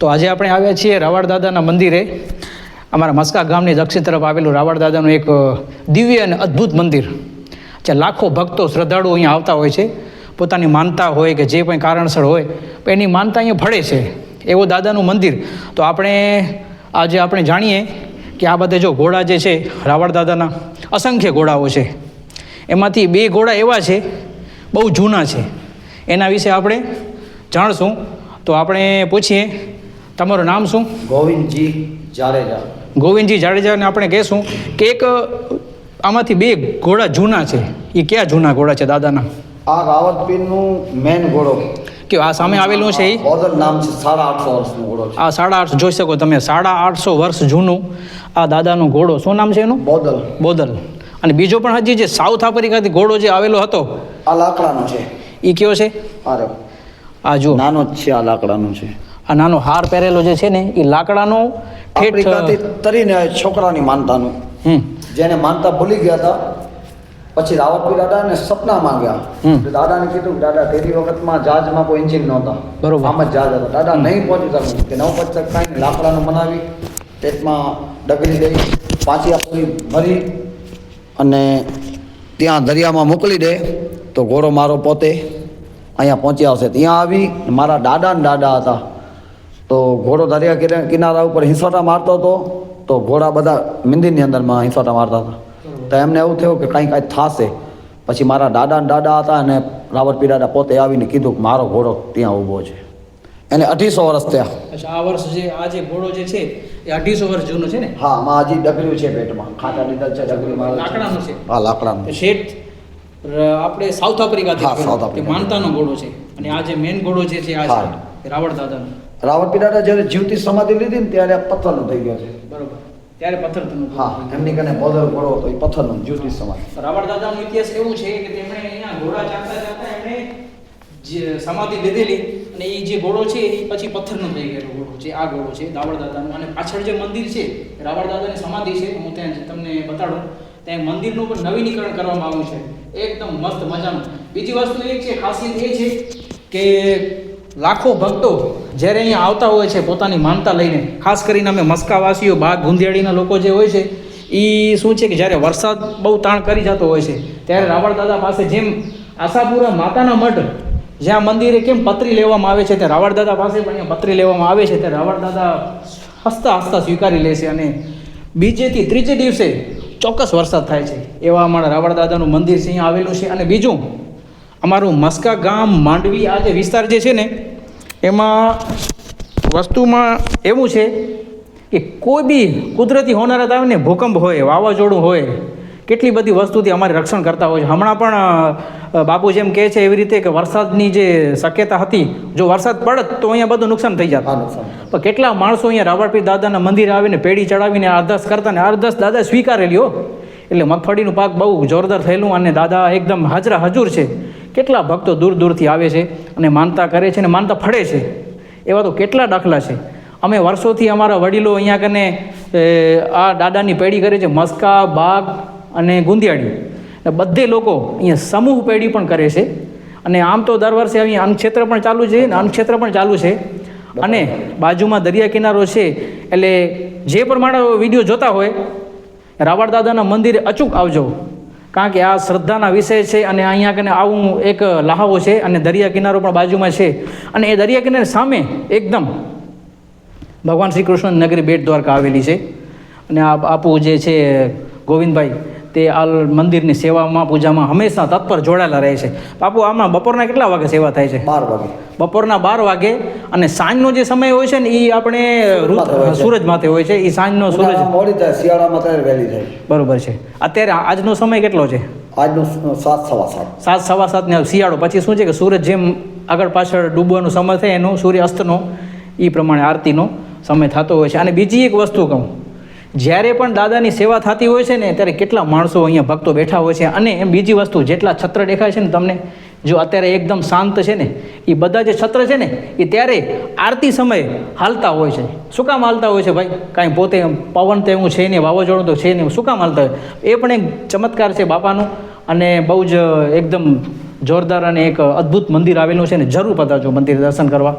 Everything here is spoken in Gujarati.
તો આજે આપણે આવ્યા છીએ રાવળ દાદાના મંદિરે. અમારા મસ્કા ગામની દક્ષિણ તરફ આવેલું રાવળ દાદાનું એક દિવ્ય અને અદ્ભુત મંદિર. જે લાખો ભક્તો શ્રદ્ધાળુઓ અહીંયા આવતા હોય છે. પોતાની માનતા હોય કે જે કંઈ કારણસર હોય એની માનતા અહીંયા ફળે છે. એવું દાદાનું મંદિર. તો આપણે, આજે આપણે જાણીએ કે આ બધે જો ઘોડા જે છે, રાવળ દાદાના અસંખ્ય ઘોડાઓ છે. એમાંથી બે ઘોડા એવા છે, બહુ જૂના છે. એના વિશે આપણે જાણશું. તો આપણે પૂછીએ તમારું નામ શું? ગોવિંદજી જાડેજા. ગોવિંદજી જાડેજાને આપણે કહેશું કે એક આમાંથી બે ઘોડા જૂના છે. એ કયા જૂના ઘોડા છે દાદાના? આ રાવતપીરનું મેન ઘોડો. કે આ સામે આવેલું છે એ નામ છે સાડા આઠસો વર્ષનો ઘોડો છે. આ સાડા આઠસો જોઈ શકો તમે સાડા આઠસો વર્ષ જૂનું આ દાદાનો ઘોડો. શું નામ છે એનું? બોદલ. બોદલ. અને બીજો પણ હજી જે સાઉથ આફ્રિકાથી ઘોડો જે આવેલો હતો આ લાકડાનો છે. એ કયો છે? અરે આ જો નાનો જ છે આ લાકડાનો છે. આ નાનો હાર પહેરેલો જે છે ને એ લાકડાનો ઠેઠ તરીને છોકરાની માનતાનું. જેને માનતા ભૂલી ગયા હતા પછી રાવતપીર દાદાને સપના માંગ્યા. દાદાને કીધું દાદા તેરી વખતમાં જહાજમાં કોઈ એન્જિન નહોતા. બરોબર. આમ જ જહાજ હતા. દાદા નહીં પહોંચી શકું કે ન પહોંચી કાંઈ લાકડાનું બનાવી પેટમાં ડગરી દઈ પાછી આપણી ભરી અને ત્યાં દરિયામાં મોકલી દે તો ઘોડો મારો પોતે અહીંયા પહોંચી આવશે ત્યાં આવી મારા દાદા ને દાદા હતા. તો ઘોડો દરિયા કિના- કિનારા ઉપર હિંસોટા મારતો હતો તો ઘોડા બધા મિંદીની અંદરમાં હિંસોટા મારતા હતા. તો એમને એવું થયું કે કાંઈ કાંઈ થશે. પછી મારા દાદા ને દાદા હતા અને રાવતપીર દાદા પોતે આવીને કીધું કે મારો ઘોડો ત્યાં ઊભો છે. એને અઢીસો વર્ષ થયા. આ વર્ષ જે આ જે ઘોડો જે છે એ અઢીસો વર્ષ જૂનો છે ને? હા માં હજી ડગર્યું છે પેટમાં. ખાટા લીધા છે ડગરી મારે લાકડાનું છે? હા લાકડાનું. શેઠ આપણે સાઉથ આફ્રિકાથી હા. South Africa. માનતાનો ઘોડો છે. અને આ જે મેન ઘોડો જે છે આ. રાવળ દાદાનો. દાદા જ્યારે જીવતી સમાધિ લીધી ને ત્યારે પથ્થરનો થઈ ગયો છે. બરોબર. ત્યારે પથ્થર હા એમની કને બોદર ઘોડો તો એ પથ્થરનો જીવતી સમાધિ. રાવળ દાદાનો ઇતિહાસ એવું છે કે તેમણે અહીંયા ઘોડા ચાલતા ચાલતા એમણે સમાધિ લીધેલી અને એ જે ઘોડો છે એ પછી પથ્થરનો થઈ ગયેલો ઘોડો છે આ ઘોડો છે રાવળ દાદાનો અને પાછળ જે મંદિર છે રાવળ દાદાની સમાધિ છે હું ત્યાં તમને બતાડું ત્યાં મંદિરનું પણ નવીનીકરણ કરવામાં આવ્યું છે. એકદમ મસ્ત મજાનું. બીજી વસ્તુ એ છે ખાસિયત એ છે કે લાખો ભક્તો જ્યારે અહીંયા આવતા હોય છે પોતાની માનતા લઈને, ખાસ કરીને અમે મસ્કાવાસીઓ, બાગ ગુંધિયાળીના લોકો જે હોય છે એ શું છે કે જ્યારે વરસાદ બહુ તાણ કરી જતો હોય છે, ત્યારે રાવણ દાદા પાસે જેમ આશાપુરા માતાના મઢ, જ્યાં મંદિરે કેમ પતરી લેવામાં આવે છે તે રાવણ દાદા પાસે પણ અહીંયા પતરી લેવામાં આવે છે તે રાવણ દાદા હસતા હસતા સ્વીકારી લે છે અને બીજેથી ત્રીજે દિવસે ચોક્કસ વરસાદ થાય છે. એવા અમારા રાવળ દાદાનું મંદિર છે, અહીંયા આવેલું છે અને બીજું, અમારું મસ્કા ગામ માંડવી આ જે વિસ્તાર જે છે ને એમાં વસ્તુમાં એવું છે કે કોઈ બી કુદરતી હોનારત આવે ને ભૂકંપ હોય વાવાઝોડું હોય કેટલી બધી વસ્તુથી અમારે રક્ષણ કરતા હોય છે. હમણાં પણ બાપુ જેમ કહે છે એવી રીતે કે વરસાદની જે શક્યતા હતી જો વરસાદ પડત તો અહીંયા બધું નુકસાન થઈ જતા. પણ કેટલા માણસો અહીંયા રાવળપીર દાદાના મંદિરે આવીને પેઢી ચડાવીને અરદાસ કરતા ને અરદાસ દાદા સ્વીકારેલી હો. એટલે મગફળીનું પાક બહુ જોરદાર થયેલું અને દાદા એકદમ હાજરા હજુર છે. કેટલા ભક્તો દૂર દૂરથી આવે છે અને માનતા કરે છે અને માનતા ફળે છે. એવા તો કેટલા દાખલા છે. અમે વર્ષોથી અમારા વડીલો અહીંયા કને આ દાદાની પેઢી કરે છે મસ્કા, બાગ અને ગુંદિયાળી. બધે લોકો અહીંયા સમૂહ પેઢી પણ કરે છે. અને આમ તો દર વર્ષે અહીંયા અન્નક્ષેત્ર પણ ચાલુ છે અને અન્નક્ષેત્ર પણ ચાલુ છે. અને બાજુમાં દરિયા કિનારો છે. એટલે જે પણ માણસ વીડિયો જોતા હોય રાવણ દાદાના મંદિરે અચૂક આવજો. કારણ કે આ શ્રદ્ધાના વિષય છે અને અહીંયા કને આવું એક લહાવો છે અને દરિયા કિનારો પણ બાજુમાં છે. અને એ દરિયા કિનારે સામે એકદમ ભગવાન શ્રી કૃષ્ણ નગરી બેટ દ્વારકા આવેલી છે. અને આ બાપુ જે છે, ગોવિંદભાઈ તે આ મંદિરની સેવામાં પૂજામાં હંમેશા તત્પર જોડાયેલા રહે છે. બાપુ આમાં બપોરના કેટલા વાગે સેવા થાય છે? બાર વાગે. બપોરના બાર વાગે અને સાંજનો જે સમય હોય છે ને એ આપણે ઋત- હોય છે. સૂરજ માથે હોય છે. એ સાંજનો સૂરજ મોડી થાય શિયાળામાં ત્યારે વહેલી થાય. બરોબર છે. અત્યારે આજનો સમય કેટલો છે? આજનો સાત સવા સાત. સાત સવા સાત ને શિયાળો. પછી શું છે કે સૂરજ જેમ આગળ પાછળ ડૂબવાનો સમય થાય એનો સૂર્ય અસ્તનો એ પ્રમાણે આરતીનો સમય થતો હોય છે. અને બીજી એક વસ્તુ કહું. જ્યારે પણ દાદાની સેવા થતી હોય છે ને, ત્યારે કેટલા માણસો અહીંયા ભક્તો બેઠા હોય છે અને બીજી વસ્તુ, જેટલા છત્ર દેખાય છે ને તમને, જો અત્યારે એકદમ શાંત છે ને એ બધા જે છત્ર છે ને એ ત્યારે આરતી સમયે હાલતા હોય છે. શું કામ હાલતા હોય છે ભાઈ? કાંઈ પોતે પવન તો એવું છે નહીં, વાવાઝોડું તો છે નહીં, શું કામ હાલતા હોય? એ પણ એક ચમત્કાર છે બાપાનું અને બહુ જ એકદમ જોરદાર અને એક અદ્ભુત મંદિર આવેલું છે ને, જરૂર પધારજો મંદિર દર્શન કરવા.